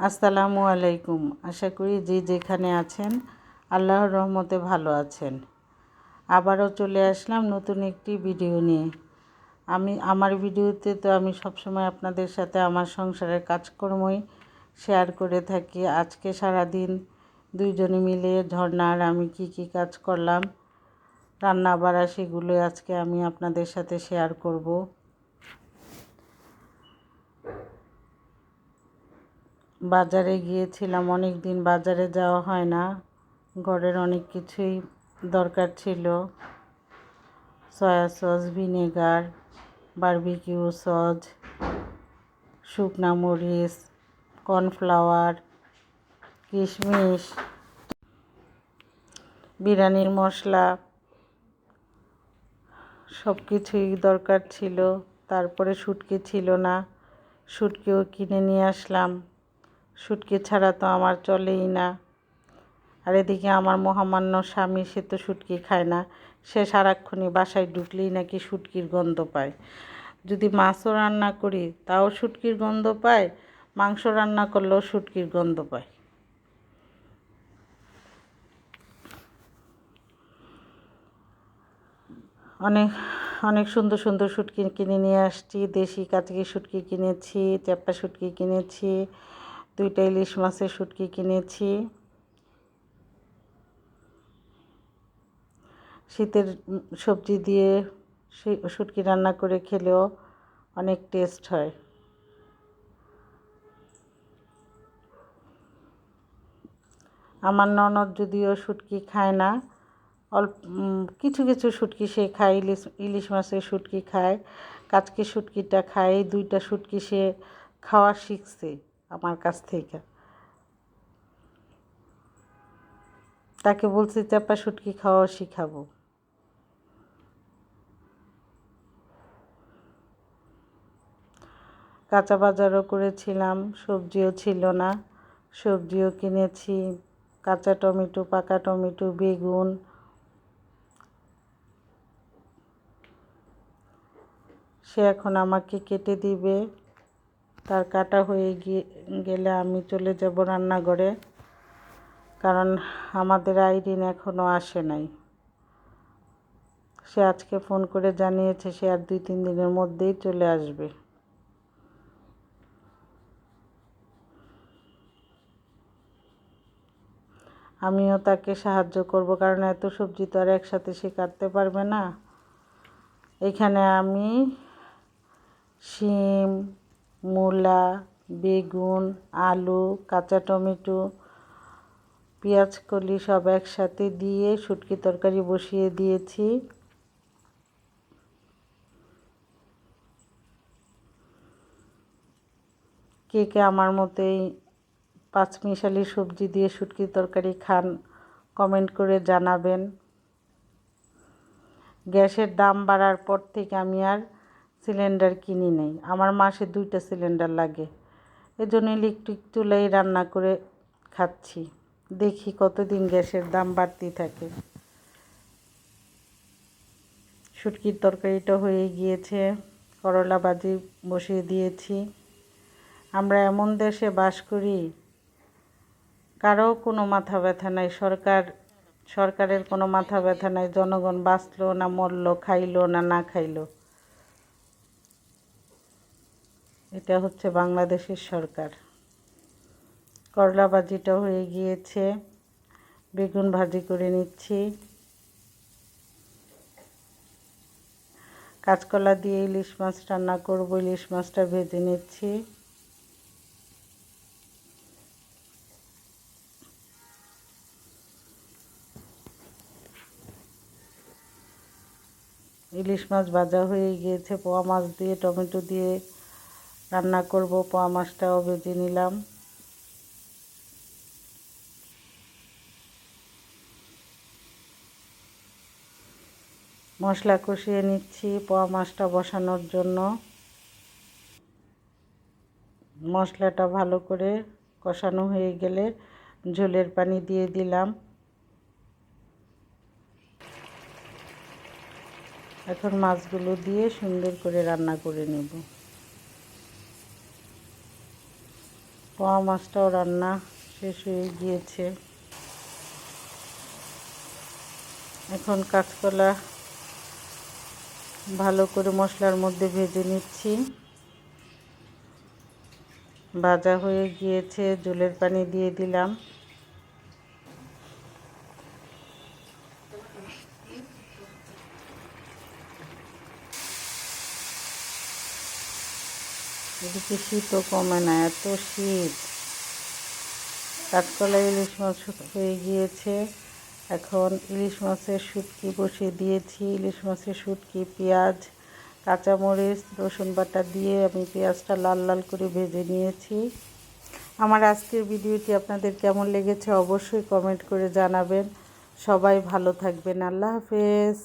আসসালামু আলাইকুম। আশা করি যে যেখানে আছেন, আল্লাহর রহমতে ভালো আছেন। আবারও চলে আসলাম নতুন একটি ভিডিও নিয়ে। আমি, আমার ভিডিওতে তো আমি সবসময় আপনাদের সাথে আমার সংসারের কাজকর্মই শেয়ার করে থাকি। আজকে সারা দিন দুইজনে মিলে ঝর্ণা আর আমি কি কি কাজ করলাম রান্না বাড়া সেগুলো আজকে আমি আপনাদের সাথে শেয়ার করব। বাজারে গিয়েছিলাম অনেক দিন বাজারে যাওয়া হয় না। ঘরের অনেক কিছুই দরকার ছিল। Soy sauce, vinegar, barbecue sauce, শুকনা মরিচ, কর্নফ্লাওয়ার, কিশমিশ, বিরিয়ানির মশলা সব কিছুই দরকার ছিল। তারপরে শুটকি ছিল না। শুটকিও কিনে নিয়ে আসলাম। শুটকি ছাড়া তো আমার চলেই না। আর এদিকে আমার মহামান্য স্বামী, সে তো শুটকি খায় না। সে সারাক্ষণই বাসায় ঢুকলেই নাকি শুটকির গন্ধ পায়। যদি মাছও রান্না করি, তাও শুটকির গন্ধ পায়, মাংস রান্না করলেও শুটকির গন্ধ পায়। অনেক অনেক সুন্দর সুন্দর শুটকি কিনে নিয়ে আসছি। দেশি কাচকি শুটকি কিনেছি চ্যাপ্টা শুটকি কিনেছি। দুইটা ইলিশ মাছের শুটকি কিনেছি। শীতের সবজি দিয়ে শুটকি রান্না করে খেলেও অনেক টেস্ট হয়। আমার ননদ যদিও শুটকি খায় না, অল্প কিছু কিছু শুটকি সে খায়, ইলিশ ইলিশ মাছের শুটকি খায়, কাচকি শুটকিটা খায়, এই দুইটা শুটকি সে খাওয়া শিখছে। আমার কাছ থেকে। তাকে বলছি, চাপা শুটকি খাওয়া শিখাবো। কাঁচা বাজারও করেছিলাম, সবজিও ছিল না। সবজিও কিনেছি, কাঁচা টমেটো, পাকা টমেটো, বেগুন। সে এখন আমাকে কেটে দিবে। তার কাটা হয়ে গিয়ে, গেলে আমি চলে যাব রান্নাঘরে। কারণ আমাদের আইরিন এখনও আসে নাই। সে আজকে ফোন করে জানিয়েছে সে আর দুই, তিন দিনের মধ্যেই চলে আসবে। আমিও তাকে সাহায্য করব, কারণ এত সবজি তো আর একসাথে সে কাটতে পারবে না। এখানে আমি শিম মূলা, বেগুন, আলু, কাঁচা টমেটো, পেঁয়াজ, কলি সব একসাথে দিয়ে শুটকি তরকারি বসিয়ে দিয়েছি। কে কে আমার মতোই পাঁচমিশালি সবজি দিয়ে শুটকি তরকারি খান, কমেন্ট করে জানাবেন। গ্যাসের দাম বাড়ার পর থেকে আমি আর সিলিন্ডার কিনি নেই। আমার মাসে দুইটা সিলিন্ডার লাগে। এজন্য ইলেকট্রিক চুলাই রান্না করে খাচ্ছি। দেখি কতদিন গ্যাসের দাম বাড়তি থাকে। শুটকির তরকারিটা হয়ে গিয়েছে। করলা বাজি বসিয়ে দিয়েছি। আমরা এমন দেশে বাস করি, কারও কোনো মাথা ব্যথা নাই। সরকার, সরকারের কোনো মাথা ব্যথা নাই। জনগণ বাঁচলো না, মরলো, খাইলো না না খাইলো। এটা হচ্ছে বাংলাদেশের সরকার। করলা ভাজিটা হয়ে গিয়েছে। বেগুন ভাজি করে নিচ্ছি। কাঁচকলা দিয়ে ইলিশ মাছ রান্না করব, ইলিশ মাছটা ভেজে নিচ্ছি। ইলিশ মাছ ভাজা হয়ে গিয়েছে, পোয়া মাছ দিয়ে, টমেটো দিয়ে রান্না করব, পোয়া মাছটাও ভেজে নিলাম। মশলা কষিয়ে নিচ্ছি পোয়া মাছটা বসানোর জন্য। মশলাটা ভালো করে কষানো হয়ে গেলে ঝোলের পানি দিয়ে দিলাম। এখন মাছগুলো দিয়ে সুন্দর করে রান্না করে নেব। পোয়া মাছটাও রান্না শেষ হয়ে গিয়েছে। এখন কাঁচকলা ভালো করে মশলার মধ্যে ভেজে নিচ্ছি। ভাজা হয়ে গিয়েছে, জলের পানি দিয়ে দিলাম। এদিকে শীতও কমে না, এত শীত। কাঁচকলা ইলিশ মাছ হয়ে গিয়েছে। এখন ইলিশ মাছের শুটকি বসিয়ে দিয়েছি। ইলিশ মাছের শুটকি, পেঁয়াজ, কাঁচামরিচ, রসুন বাটা দিয়ে আমি পেঁয়াজটা লাল লাল করে ভেজে নিয়েছি। আমার আজকের ভিডিওটি আপনাদের কেমন লেগেছে অবশ্যই কমেন্ট করে জানাবেন। সবাই ভালো থাকবেন। আল্লাহ হাফেজ।